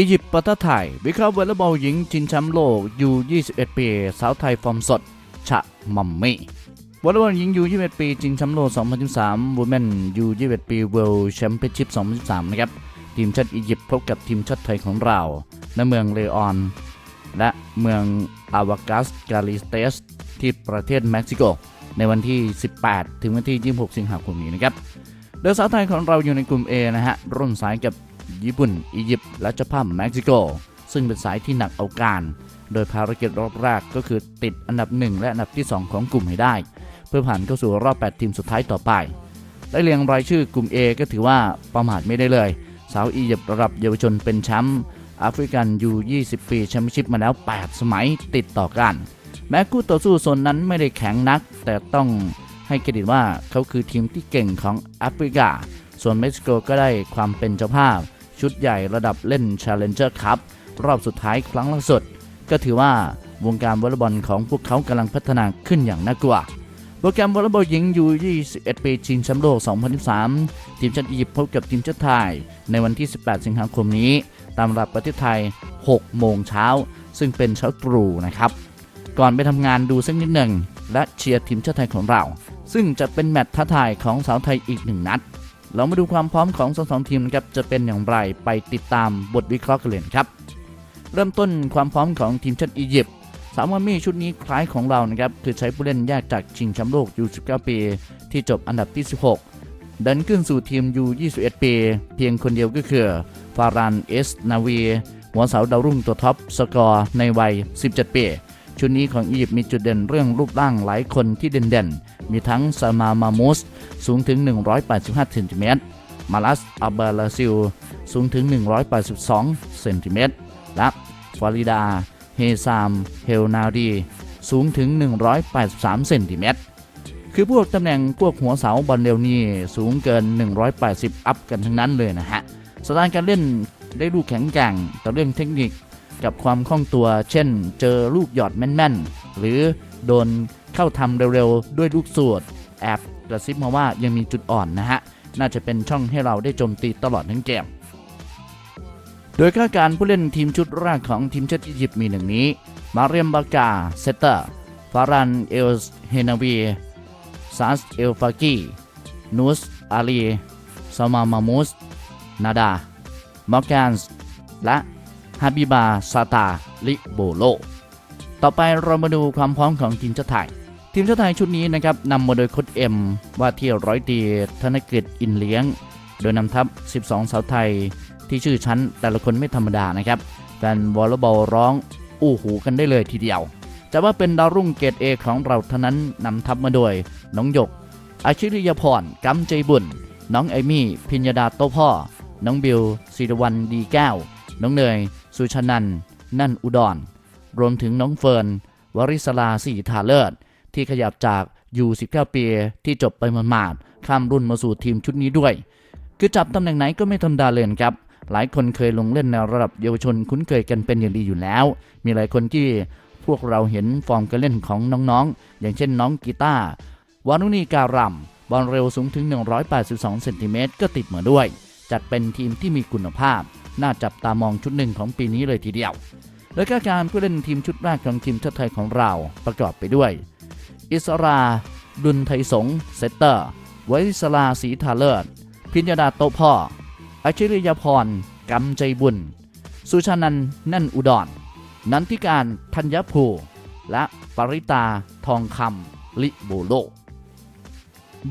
อียิปต์ปะทะไทย วิเคราะห์วอลเลย์บอลหญิงชิงแชมป์โลกยู21 ปี สาวไทยฟอร์มสด ชะมัมมี่วอลเลย์บอลหญิงยู21 ปีชิงแชมป์โลก 2013วูแมนยู21 ปี World Championship 2013 นะครับ ทีมชาติอียิปต์พบกับทีมชาติไทยของเราในเมืองเลออน และเมืองอาวากัสกาลิสเตส ที่ประเทศเม็กซิโก ในวันที่ 18 ถึงวันที่ 26 สิงหาคมนี้นะครับโดยสาวไทยของเราอยู่ในกลุ่ม A นะฮะร่วมสายกับ ญี่ปุ่น อียิปต์และเจ้าภาพเม็กซิโก ซึ่งเป็นสายที่หนักเอาการ โดยภารกิจรอบแรกก็คือติดอันดับ 1 และอันดับที่ 2 ของกลุ่มให้ได้ เพื่อผ่านเข้าสู่รอบ 8 ทีมสุดท้ายต่อไปได้เรียงรายชื่อกลุ่ม A ก็ถือว่าประมาทไม่ได้เลย สาวอียิปต์ระดับเยาวชนเป็นแชมป์แอฟริกันยู20 ปีแชมเปี้ยนชิพมาแล้ว 8 สมัยติดต่อกัน แม้คู่ต่อสู้โซนนั้นไม่ได้แข็งนัก แต่ต้องให้เครดิตว่าเขาคือทีมที่เก่งของแอฟริกา ส่วนเม็กซิโกก็ได้ความเป็นเจ้าภาพ ชุดใหญ่ระดับเล่น Challenger Cup รอบสุดท้ายครั้งล่าสุด ก็ถือว่าวงการวอลเลย์บอลของพวกเขากำลังพัฒนาขึ้นอย่างน่ากลัวโปรแกรมวอลเลย์บอลหญิงยู21 ปีชิงแชมป์โลก 2013ทีมชาติอียิปต์พบกับทีมชาติไทย ในวันที่ 18 สิงหาคมนี้ ตามเวลาประเทศไทย 6 โมงเช้า ซึ่งเป็นเช้าตรู่นะครับ ก่อนไปทำงานดูสักนิดหนึ่ง และเชียร์ทีมชาติไทยของเรา ซึ่งจะเป็นแมตช์ท้าทายของสาวไทยอีกหนึ่งนัด เรามาดูความพร้อมของสองสองทีมนะครับจะเป็นอย่างไรไปติดตามบทวิเคราะห์กันเลยครับ เริ่มต้นความพร้อมของทีมชาติอียิปต์สาวมามีชุดนี้คล้ายของเรานะครับคือใช้ผู้เล่นแยกจากชิงแชมป์โลกยู19ปี ที่จบอันดับที่ 16ดินขึ้นสู่ทีมยู21ปีเพียงคนเดียวก็คือฟารานเอสนาวีหัวเสาดาวรุ่งตัวท็อปสกอร์ในวัย 17 ปีชุดนี้ของอียิปต์มีจุดเด่นเรื่องรูปร่างหลายคนที่เด่นๆ มีทั้งซามามามูส สูงถึง 185เซนติเมตรมาลัสอับบาลาซิล สูงถึง 182เซนติเมตร และฟาริดา เฮซาม เฮลนาดี สูงถึง 183เซนติเมตร คือพวกตำแหน่งพวกหัวเสาบอลเร็วนี่สูงเกิน 180 อัพกันทั้งนั้นเลยนะฮะ สไตล์การเล่นได้ลูกแข็งแกร่งแต่เรื่องเทคนิคกับความคล่องตัว เช่น เจอลูกหยอดแม่น ๆ หรือโดนเข้าทำเร็ว ๆ ด้วยลูกสวดแอบ กระซิบมาว่ายังมีจุดอ่อนนะฮะ น่าจะเป็นช่องให้เราได้โจมตีตลอดทั้งเกม โดยคาดการณ์ผู้เล่นทีมชุดแรกของทีมชาติอียิปต์มีหนึ่งนี้ มาเรียมบากาเซเตอร์ฟารันเอลเฮนาวีซาสเอลฟากีนูสอาลีซามามามูส นาดามอร์แกนส์และฮาบิบาซาตาลิโบโล ต่อไปเรามาดูความพร้อมของทีมชาติไทย ทีมชาติไทยชุดนี้นะครับนำมาโดยโค้ชเอ็มว่าที่ร้อยตีธนกฤษอินเลี้ยง โดยนำทัพ 12 สาวไทยที่ชื่อชั้นแต่ละคนไม่ธรรมดานะครับแฟนวอลเลย์บอลร้องอู้หูกันได้เลยทีเดียวจะว่าเป็นดาวรุ่งเกรดเอของเราเท่านั้นนำทัพมาโดย น้องหยก อาชิริยพรกำใจบุญ น้องไอมี่ พิญญาดาโตพ่อ น้องบิวศิรวันดีแก้ว น้องเนย สุชนัน นั่นอุดร รวมถึงน้องเฟิร์น วริศลาสีทาเลิศ ที่ขยับจากยู19 ปีที่จบไปหมาดๆข้ามรุ่นมาสู่ทีมชุดนี้ด้วย คือจับตำแหน่งไหนก็ไม่ธรรมดาเลยครับหลายคนเคยลงเล่นในระดับเยาวชนคุ้นเคยกันเป็นอย่างดีอยู่แล้ว มีหลายคนที่พวกเราเห็นฟอร์มการเล่นของน้องๆ อย่างเช่นน้องกีตาร์วานุนีการัมบอลเร็วสูงถึง 182 เซนติเมตรก็ติดมาด้วย จัดเป็นทีมที่มีคุณภาพ น่าจับตามองชุดหนึ่งของปีนี้เลยทีเดียว และก็การผู้เล่นทีมชุดแรกของทีมชาติไทยของเราประกอบไปด้วย อิสรา ดุลไทยสงเซตเตอร์วริศลาสีทาเลิศพิญญาดาโตพ่ออชิริยพรกำใจบุญ สุชานันนั่นอุดรนันทิการธัญภู และปริตาทองคำลิโบโล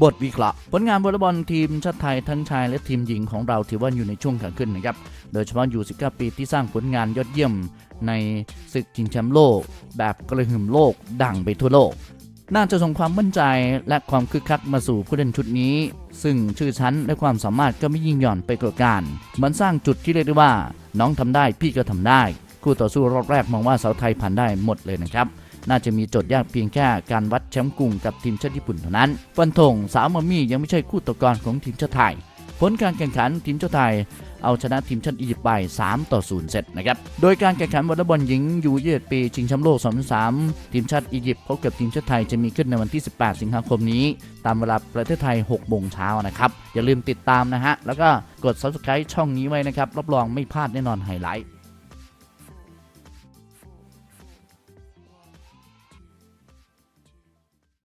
บทวิเคราะห์ผลงานวอลเลย์บอลทีมชาติไทยทั้งชายและทีมหญิงของเราถือว่าอยู่ในช่วงขาขึ้นนะครับ โดยเฉพาะอยู่ 19 ปีที่สร้างผลงานยอดเยี่ยมในศึกชิงแชมป์โลก แบบกระหึ่มโลกดังไปทั่วโลก น่าจะส่งความมั่นใจและความคึกคักมาสู่ผู้เล่นชุดนี้ ซึ่งชื่อชั้นและความสามารถก็ไม่ยิ่งหย่อนไปกว่ากันมันสร้างจุดที่เรียกได้ว่า น้องทำได้พี่ก็ทำได้ คู่ต่อสู้รอบแรกมองว่าสาวไทยผ่านได้หมดเลยนะครับน่าจะมีโจทย์ยากเพียงแค่การวัดแชมป์กลุ่มกับทีมชาติญี่ปุ่นเท่านั้นฟันธงสาวมามี่ยังไม่ใช่คู่ต่อกรของทีมชาติไทย ผลการแข่งขันทีมชาติไทย เอาชนะทีมชาติอียิปต์ไป 3 ต่อ 0 เซตนะครับ โดยการแข่งขันวอลเลย์บอลหญิงยู21ปีชิงแชมป์โลก 2023 ทีมชาติอียิปต์พบกับทีมชาติไทยจะมีขึ้นในวันที่ 18 สิงหาคมนี้ ตามเวลาประเทศไทย 6 โมงเช้านะครับ อย่าลืมติดตามนะฮะ แล้วก็กด subscribe ช่องนี้ไว้นะครับ รับรองไม่พลาดแน่นอนไฮไลท์